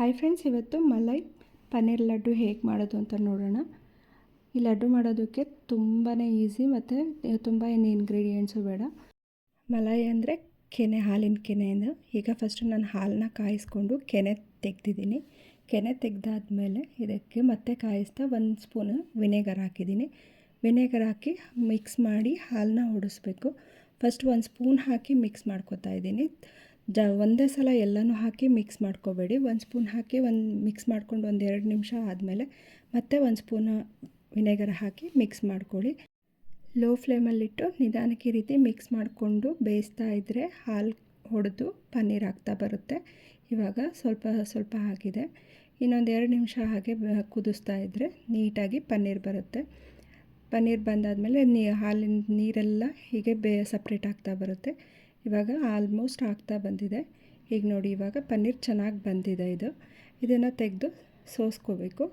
Hi friends ಇವತ್ತು ಮಲೈ ಪನ್ನೀರ್ ಲಡ್ಡು ಹೇಗೆ ಮಾಡೋದು ಅಂತ ನೋಡೋಣ. ಈ ಲಡ್ಡು ಮಾಡೋದಕ್ಕೆ ತುಂಬಾ ಈಸಿ ಮತ್ತು ತುಂಬ ಏನು ಇಂಗ್ರೀಡಿಯೆಂಟ್ಸು ಬೇಡ. ಮಲೈ ಅಂದರೆ ಕೆನೆ, ಹಾಲಿನ ಕೆನೆಯಿಂದ. ಈಗ ಫಸ್ಟು ನಾನು ಹಾಲನ್ನ ಕಾಯಿಸ್ಕೊಂಡು ಕೆನೆ ತೆಗ್ದಿದ್ದೀನಿ. ಕೆನೆ ತೆಗೆದಾದ್ಮೇಲೆ ಇದಕ್ಕೆ ಮತ್ತೆ ಕಾಯಿಸ್ತಾ ಒಂದು ಸ್ಪೂನು ವಿನೆಗರ್ ಹಾಕಿದ್ದೀನಿ. ವಿನೆಗರ್ ಹಾಕಿ ಮಿಕ್ಸ್ ಮಾಡಿ ಹಾಲನ್ನ ಹೊಡಿಸ್ಬೇಕು. ಫಸ್ಟ್ ಒಂದು ಸ್ಪೂನ್ ಹಾಕಿ ಮಿಕ್ಸ್ ಮಾಡ್ಕೊತಾ ಇದ್ದೀನಿ. ಜ ಒಂದೇ ಸಲ ಎಲ್ಲನೂ ಹಾಕಿ ಮಿಕ್ಸ್ ಮಾಡ್ಕೋಬೇಡಿ. ಒಂದು ಸ್ಪೂನ್ ಹಾಕಿ ಒಂದು ಮಿಕ್ಸ್ ಮಾಡ್ಕೊಂಡು ಒಂದು ಎರಡು ನಿಮಿಷ ಆದಮೇಲೆ ಮತ್ತೆ ಒಂದು ಸ್ಪೂನ್ ವಿನೆಗರ್ ಹಾಕಿ ಮಿಕ್ಸ್ ಮಾಡ್ಕೊಳ್ಳಿ. ಲೋ ಫ್ಲೇಮಲ್ಲಿಟ್ಟು ನಿಧಾನಕ್ಕೆ ರೀತಿ ಮಿಕ್ಸ್ ಮಾಡಿಕೊಂಡು ಬೇಯಿಸ್ತಾ ಇದ್ದರೆ ಹಾಲು ಹೊಡೆದು ಪನ್ನೀರ್ ಆಗ್ತಾ ಬರುತ್ತೆ. ಇವಾಗ ಸ್ವಲ್ಪ ಸ್ವಲ್ಪ ಆಗಿದೆ. ಇನ್ನೊಂದು ಎರಡು ನಿಮಿಷ ಹಾಗೆ ಕುದಿಸ್ತಾ ಇದ್ದರೆ ನೀಟಾಗಿ ಪನ್ನೀರ್ ಬರುತ್ತೆ. ಪನ್ನೀರ್ ಬಂದಾದಮೇಲೆ ನೀ ಹಾಲಿನ ನೀರೆಲ್ಲ ಹೀಗೆ ಬೇ ಸಪ್ರೇಟ್ ಆಗ್ತಾ ಬರುತ್ತೆ. ಇವಾಗ ಆಲ್ಮೋಸ್ಟ್ ಆಗ್ತಾ ಬಂದಿದೆ. ಈಗ ನೋಡಿ, ಇವಾಗ ಪನ್ನೀರ್ ಚೆನ್ನಾಗಿ ಬಂದಿದೆ ಇದು. ಇದನ್ನು ತೆಗೆದು ಸೋಸ್ಕೋಬೇಕು.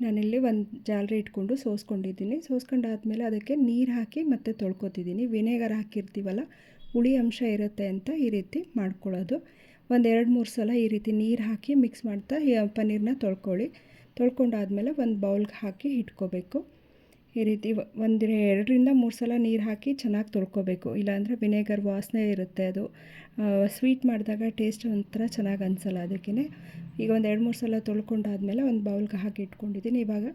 ನಾನಿಲ್ಲಿ ಒಂದು ಜಾಲರಿ ಇಟ್ಕೊಂಡು ಸೋಸ್ಕೊಂಡಿದ್ದೀನಿ. ಸೋಸ್ಕೊಂಡಾದ್ಮೇಲೆ ಅದಕ್ಕೆ ನೀರು ಹಾಕಿ ಮತ್ತೆ ತೊಳ್ಕೊತಿದ್ದೀನಿ. ವಿನೆಗರ್ ಹಾಕಿರ್ತೀವಲ್ಲ, ಹುಳಿ ಅಂಶ ಇರುತ್ತೆ ಅಂತ ಈ ರೀತಿ ಮಾಡ್ಕೊಳ್ಳೋದು. ಒಂದು ಎರಡು ಮೂರು ಸಲ ಈ ರೀತಿ ನೀರು ಹಾಕಿ ಮಿಕ್ಸ್ ಮಾಡ್ತಾ ಪನ್ನೀರನ್ನ ತೊಳ್ಕೊಳ್ಳಿ. ತೊಳ್ಕೊಂಡಾದ್ಮೇಲೆ ಒಂದು ಬೌಲ್ಗೆ ಹಾಕಿ ಇಟ್ಕೋಬೇಕು. ಈ ರೀತಿ ಒಂದು ಎರಡರಿಂದ ಮೂರು ಸಲ ನೀರು ಹಾಕಿ ಚೆನ್ನಾಗಿ ತೊಳ್ಕೊಬೇಕು. ಇಲ್ಲಾಂದರೆ ವಿನೆಗರ್ ವಾಸನೆ ಇರುತ್ತೆ ಅದು. ಸ್ವೀಟ್ ಮಾಡಿದಾಗ ಟೇಸ್ಟ್ ಒಂಥರ ಚೆನ್ನಾಗಿ ಅನಿಸಲ್ಲ ಅದಕ್ಕೇ ಈಗ ಒಂದು ಎರಡು ಮೂರು ಸಲ ತೊಳ್ಕೊಂಡಾದ್ಮೇಲೆ ಒಂದು ಬೌಲ್ಗೆ ಹಾಕಿ ಇಟ್ಕೊಂಡಿದ್ದೀನಿ. ಇವಾಗ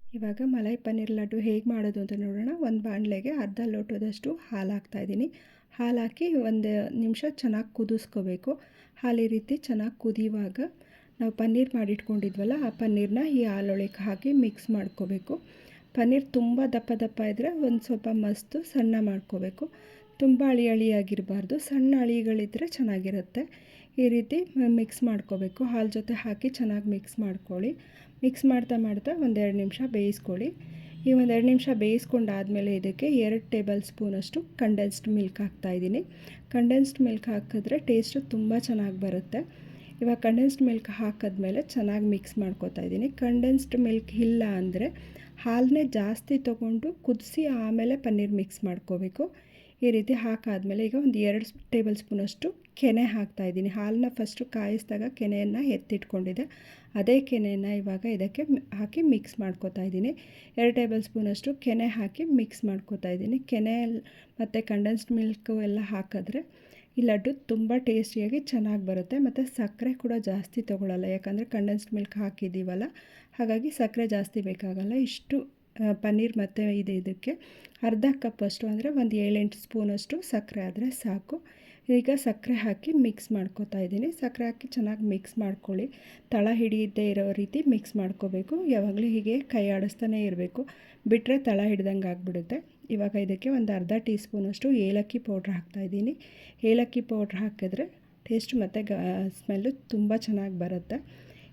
ಇವಾಗ ಮಲೈ ಪನ್ನೀರ್ ಲಡ್ಡು ಹೇಗೆ ಮಾಡೋದು ಅಂತ ನೋಡೋಣ. ಒಂದು ಬಾಣಲೆಗೆ ಅರ್ಧ ಲೋಟದಷ್ಟು ಹಾಲು ಹಾಕ್ತಾಯಿದ್ದೀನಿ ಹಾಲು ಹಾಕಿ ಒಂದು ನಿಮಿಷ ಚೆನ್ನಾಗಿ ಕುದಿಸ್ಕೋಬೇಕು. ಹಾಲು ಈ ರೀತಿ ಚೆನ್ನಾಗಿ ಕುದಿಯುವಾಗ ನಾವು ಪನ್ನೀರ್ ಮಾಡಿಟ್ಕೊಂಡಿದ್ವಲ್ಲ, ಆ ಪನ್ನೀರನ್ನ ಈ ಹಾಲೊಳಗೆ ಹಾಕಿ ಮಿಕ್ಸ್ ಮಾಡ್ಕೋಬೇಕು. ಪನ್ನೀರ್ ತುಂಬ ದಪ್ಪ ದಪ್ಪ ಇದ್ದರೆ ಒಂದು ಸ್ವಲ್ಪ ಮಸ್ತು ಸಣ್ಣ ಮಾಡ್ಕೋಬೇಕು. ತುಂಬ ಅಳಿ ಅಳಿಯಾಗಿರಬಾರ್ದು. ಸಣ್ಣ ಅಳಿಗಳಿದ್ದರೆ ಚೆನ್ನಾಗಿರುತ್ತೆ. ಈ ರೀತಿ ಮಿಕ್ಸ್ ಮಾಡ್ಕೋಬೇಕು. ಹಾಲು ಜೊತೆ ಹಾಕಿ ಚೆನ್ನಾಗಿ ಮಿಕ್ಸ್ ಮಾಡ್ಕೊಳ್ಳಿ. ಮಿಕ್ಸ್ ಮಾಡ್ತಾ ಮಾಡ್ತಾ ಒಂದೆರಡು ನಿಮಿಷ ಬೇಯಿಸ್ಕೊಳ್ಳಿ. ಈ ಒಂದೆರಡು ನಿಮಿಷ ಬೇಯಿಸ್ಕೊಂಡಾದಮೇಲೆ ಇದಕ್ಕೆ ಎರಡು ಟೇಬಲ್ ಸ್ಪೂನಷ್ಟು ಕಂಡೆನ್ಸ್ಡ್ ಮಿಲ್ಕ್ ಹಾಕ್ತಾಯಿದ್ದೀನಿ ಕಂಡೆನ್ಸ್ಡ್ ಮಿಲ್ಕ್ ಹಾಕಿದ್ರೆ ಟೇಸ್ಟು ತುಂಬ ಚೆನ್ನಾಗಿ ಬರುತ್ತೆ. ಇವಾಗ ಕಂಡೆನ್ಸ್ಡ್ ಮಿಲ್ಕ್ ಹಾಕಿದ್ಮೇಲೆ ಚೆನ್ನಾಗಿ ಮಿಕ್ಸ್ ಮಾಡ್ಕೋತಾ ಇದ್ದೀನಿ. ಕಂಡೆನ್ಸ್ಡ್ ಮಿಲ್ಕ್ ಇಲ್ಲ ಅಂದರೆ ಹಾಲನ್ನೇ ಜಾಸ್ತಿ ತೊಗೊಂಡು ಕುದಿಸಿ ಆಮೇಲೆ ಪನ್ನೀರ್ ಮಿಕ್ಸ್ ಮಾಡ್ಕೋಬೇಕು. ಈ ರೀತಿ ಹಾಕಾದಮೇಲೆ ಈಗ ಒಂದು ಎರಡು ಟೇಬಲ್ ಸ್ಪೂನಷ್ಟು ಕೆನೆ ಹಾಕ್ತಾಯಿದ್ದೀನಿ ಹಾಲನ್ನ ಫಸ್ಟು ಕಾಯಿಸಿದಾಗ ಕೆನೆಯನ್ನು ಎತ್ತಿಟ್ಕೊಂಡಿದೆ. ಅದೇ ಕೆನೆಯನ್ನು ಇವಾಗ ಇದಕ್ಕೆ ಹಾಕಿ ಮಿಕ್ಸ್ ಮಾಡ್ಕೋತಾ ಇದ್ದೀನಿ. ಎರಡು ಟೇಬಲ್ ಸ್ಪೂನಷ್ಟು ಕೆನೆ ಹಾಕಿ ಮಿಕ್ಸ್ ಮಾಡ್ಕೋತಾ ಇದ್ದೀನಿ. ಕೆನೆ ಮತ್ತು ಕಂಡೆನ್ಸ್ಡ್ ಮಿಲ್ಕು ಎಲ್ಲ ಹಾಕಿದ್ರೆ ಈ ಲಡ್ಡು ತುಂಬ ಟೇಸ್ಟಿಯಾಗಿ ಚೆನ್ನಾಗಿ ಬರುತ್ತೆ. ಮತ್ತು ಸಕ್ಕರೆ ಕೂಡ ಜಾಸ್ತಿ ತೊಗೊಳ್ಳಲ್ಲ ಯಾಕಂದರೆ ಕಂಡೆನ್ಸ್ಡ್ ಮಿಲ್ಕ್ ಹಾಕಿದ್ದೀವಲ್ಲ, ಹಾಗಾಗಿ ಸಕ್ಕರೆ ಜಾಸ್ತಿ ಬೇಕಾಗಲ್ಲ. ಇಷ್ಟು ಪನ್ನೀರ್ ಮತ್ತು ಇದು ಇದಕ್ಕೆ. ಅರ್ಧ ಕಪ್ಪಷ್ಟು ಅಂದರೆ ಒಂದು ಏಳೆಂಟು ಸ್ಪೂನಷ್ಟು ಸಕ್ಕರೆ ಆದರೆ ಸಾಕು. ಈಗ ಸಕ್ಕರೆ ಹಾಕಿ ಮಿಕ್ಸ್ ಮಾಡ್ಕೋತಾ ಇದ್ದೀನಿ. ಸಕ್ಕರೆ ಹಾಕಿ ಚೆನ್ನಾಗಿ ಮಿಕ್ಸ್ ಮಾಡ್ಕೊಳ್ಳಿ. ತಳ ಹಿಡಿಯದೇ ಇರೋ ರೀತಿ ಮಿಕ್ಸ್ ಮಾಡ್ಕೋಬೇಕು. ಯಾವಾಗಲೂ ಹೀಗೆ ಕೈ ಆಡಿಸ್ತಾನೆ ಇರಬೇಕು. ಬಿಟ್ಟರೆ ತಳ ಹಿಡ್ದಂಗೆ ಆಗಿಬಿಡುತ್ತೆ. ಇವಾಗ ಇದಕ್ಕೆ ಒಂದು ಅರ್ಧ ಟೀ ಸ್ಪೂನಷ್ಟು ಏಲಕ್ಕಿ ಪೌಡ್ರ್ ಹಾಕ್ತಾಯಿದ್ದೀನಿ ಏಲಕ್ಕಿ ಪೌಡ್ರ್ ಹಾಕಿದ್ರೆ ಟೇಸ್ಟ್ ಮತ್ತು ಗ, ಸ್ಮೆಲ್ಲು ತುಂಬ ಚೆನ್ನಾಗಿ ಬರುತ್ತೆ.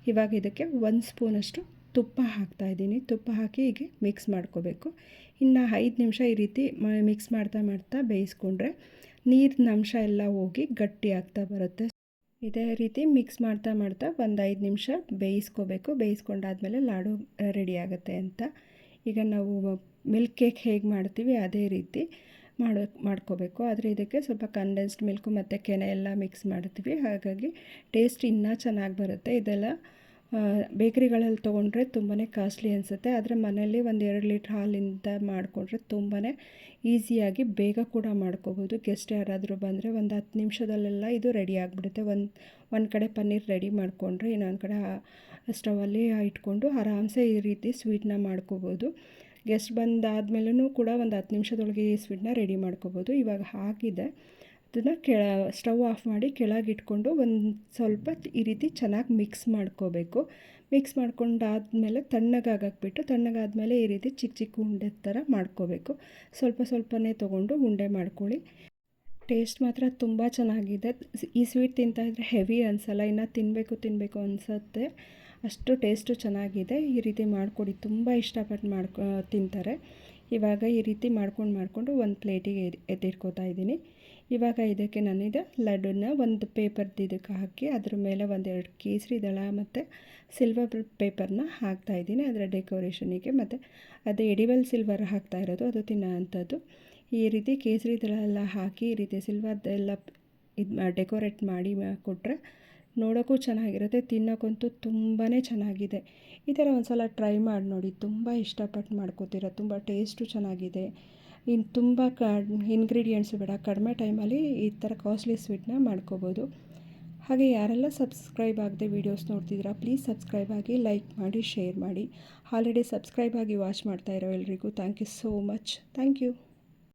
ಇವಾಗ ಇದಕ್ಕೆ ಒಂದು ಸ್ಪೂನಷ್ಟು ತುಪ್ಪ ಹಾಕ್ತಾಯಿದ್ದೀನಿ ತುಪ್ಪ ಹಾಕಿ ಹೀಗೆ ಮಿಕ್ಸ್ ಮಾಡ್ಕೋಬೇಕು. ಇನ್ನು ಐದು ನಿಮಿಷ ಈ ರೀತಿ ಮಿಕ್ಸ್ ಮಾಡ್ತಾ ಮಾಡ್ತಾ ಬೇಯಿಸ್ಕೊಂಡ್ರೆ ನೀರಿನ ಅಂಶ ಎಲ್ಲ ಹೋಗಿ ಗಟ್ಟಿ ಆಗ್ತಾ ಬರುತ್ತೆ. ಇದೇ ರೀತಿ ಮಿಕ್ಸ್ ಮಾಡ್ತಾ ಮಾಡ್ತಾ ಒಂದು ಐದು ನಿಮಿಷ ಬೇಯಿಸ್ಕೋಬೇಕು. ಬೇಯಿಸ್ಕೊಂಡಾದ್ಮೇಲೆ ಲಾಡು ರೆಡಿ ಆಗುತ್ತೆ ಅಂತ. ಈಗ ನಾವು ಮಿಲ್ಕ್ ಕೇಕ್ ಹೇಗೆ ಮಾಡ್ತೀವಿ ಅದೇ ರೀತಿ ಮಾಡೋ ಮಾಡ್ಕೋಬೇಕು. ಆದರೆ ಇದಕ್ಕೆ ಸ್ವಲ್ಪ ಕಂಡೆನ್ಸ್ಡ್ ಮಿಲ್ಕು ಮತ್ತು ಕೆನೆ ಎಲ್ಲ ಮಿಕ್ಸ್ ಮಾಡ್ತೀವಿ. ಹಾಗಾಗಿ ಟೇಸ್ಟ್ ಇನ್ನೂ ಚೆನ್ನಾಗಿ ಬರುತ್ತೆ. ಇದೆಲ್ಲ ಬೇಕ್ರಿಗಳಲ್ಲಿ ತೊಗೊಂಡ್ರೆ ತುಂಬಾ ಕಾಸ್ಟ್ಲಿ ಅನಿಸುತ್ತೆ. ಆದರೆ ಮನೆಯಲ್ಲಿ ಒಂದು ಎರಡು ಲೀಟ್ರ್ ಹಾಲಿಂದ ಮಾಡಿಕೊಂಡ್ರೆ ತುಂಬಾ ಈಸಿಯಾಗಿ ಬೇಗ ಕೂಡ ಮಾಡ್ಕೋಬೋದು. ಗೆಸ್ಟ್ ಯಾರಾದರೂ ಬಂದರೆ ಒಂದು ಹತ್ತು ನಿಮಿಷದಲ್ಲೆಲ್ಲ ಇದು ರೆಡಿ ಆಗಿಬಿಡುತ್ತೆ. ಒಂದು ಒಂದು ಕಡೆ ಪನ್ನೀರ್ ರೆಡಿ ಮಾಡಿಕೊಂಡ್ರೆ ಇನ್ನೊಂದು ಕಡೆ ಸ್ಟವಲ್ಲಿ ಇಟ್ಕೊಂಡು ಆರಾಮ್ಸೆ ಈ ರೀತಿ ಸ್ವೀಟ್ನ ಮಾಡ್ಕೋಬೋದು. ಗೆಸ್ಟ್ ಬಂದಾದ್ಮೇಲೂ ಕೂಡ ಒಂದು ಹತ್ತು ನಿಮಿಷದೊಳಗೆ ಈ ಸ್ವೀಟ್ನ ರೆಡಿ ಮಾಡ್ಕೋಬೋದು. ಇವಾಗ ಹಾಕಿದೆ ಅದನ್ನು ಕೆಳ ಸ್ಟವ್ ಆಫ್ ಮಾಡಿ ಕೆಳಗಿಟ್ಕೊಂಡು ಒಂದು ಸ್ವಲ್ಪ ಈ ರೀತಿ ಚೆನ್ನಾಗಿ ಮಿಕ್ಸ್ ಮಾಡ್ಕೋಬೇಕು. ಮಿಕ್ಸ್ ಮಾಡ್ಕೊಂಡಾದಮೇಲೆ ತಣ್ಣಗಾಗಕ್ಬಿಟ್ಟು ತಣ್ಣಗಾದಮೇಲೆ ಈ ರೀತಿ ಚಿಕ್ಕ ಚಿಕ್ಕ ಉಂಡೆ ಥರ ಮಾಡ್ಕೋಬೇಕು. ಸ್ವಲ್ಪ ಸ್ವಲ್ಪನೇ ತೊಗೊಂಡು ಉಂಡೆ ಮಾಡ್ಕೊಳ್ಳಿ. ಟೇಸ್ಟ್ ಮಾತ್ರ ತುಂಬ ಚೆನ್ನಾಗಿದೆ. ಈ ಸ್ವೀಟ್ ತಿಂತಾಯಿದ್ರೆ ಹೆವಿ ಅನಿಸಲ್ಲ, ಇನ್ನು ತಿನ್ನಬೇಕು ತಿನ್ನಬೇಕು ಅನಿಸುತ್ತೆ. ಅಷ್ಟು ಟೇಸ್ಟು ಚೆನ್ನಾಗಿದೆ. ಈ ರೀತಿ ಮಾಡಿಕೊಡಿ. ತುಂಬ ಇಷ್ಟಪಟ್ಟು ಮಾಡ್ಕೊ, ತಿಂತಾರೆ. ಇವಾಗ ಈ ರೀತಿ ಮಾಡ್ಕೊಂಡು ಮಾಡಿಕೊಂಡು ಒಂದು ಪ್ಲೇಟಿಗೆ ಎತ್ತಿಟ್ಕೋತಾ ಇದ್ದೀನಿ. ಇವಾಗ ಇದಕ್ಕೆ ನಾನಿದು ಲಡ್ಡನ್ನ ಒಂದು ಪೇಪರ್ದು ಇದಕ್ಕೆ ಹಾಕಿ ಅದ್ರ ಮೇಲೆ ಒಂದೆರಡು ಕೇಸರಿ ದಳ ಮತ್ತು ಸಿಲ್ವರ್ ಪೇಪರ್ನ ಹಾಕ್ತಾಯಿದ್ದೀನಿ ಅದರ ಡೆಕೋರೇಷನಿಗೆ ಮತ್ತು ಅದು ಎಡಿವಲ್ ಸಿಲ್ವರ್ ಹಾಕ್ತಾ ಇರೋದು, ಅದು ತಿನ್ನೋ ಅಂಥದ್ದು. ಈ ರೀತಿ ಕೇಸರಿ ದಳ ಎಲ್ಲ ಹಾಕಿ ಈ ರೀತಿ ಸಿಲ್ವರ್ದೆಲ್ಲ ಇದು ಡೆಕೋರೇಟ್ ಮಾಡಿ ಕೊಟ್ಟರೆ ನೋಡೋಕ್ಕೂ ಚೆನ್ನಾಗಿರುತ್ತೆ, ತಿನ್ನೋಕ್ಕಂತೂ ತುಂಬಾ ಚೆನ್ನಾಗಿದೆ. ಈ ಥರ ಒಂದು ಸಲ ಟ್ರೈ ಮಾಡಿ ನೋಡಿ, ತುಂಬ ಇಷ್ಟಪಟ್ಟು ಮಾಡ್ಕೋತೀರ, ತುಂಬ ಟೇಸ್ಟು ಚೆನ್ನಾಗಿದೆ. ಇನ್ನು ತುಂಬ ಕ ಇನ್ಗ್ರೀಡಿಯೆಂಟ್ಸು ಬೇಡ, ಕಡಿಮೆ ಟೈಮಲ್ಲಿ ಈ ಥರ ಕಾಸ್ಟ್ಲಿ ಸ್ವೀಟ್ನ ಮಾಡ್ಕೋಬೋದು. ಹಾಗೆ ಯಾರೆಲ್ಲ ಸಬ್ಸ್ಕ್ರೈಬ್ ಆಗದೆ ವೀಡಿಯೋಸ್ ನೋಡ್ತಿದ್ದೀರಾ ಪ್ಲೀಸ್ ಸಬ್ಸ್ಕ್ರೈಬ್ ಆಗಿ ಲೈಕ್ ಮಾಡಿ ಶೇರ್ ಮಾಡಿ. ಆಲ್ರೆಡಿ ಸಬ್ಸ್ಕ್ರೈಬ್ ಆಗಿ ವಾಚ್ ಮಾಡ್ತಾ ಇರೋ ಎಲ್ರಿಗೂ thank you so much thank you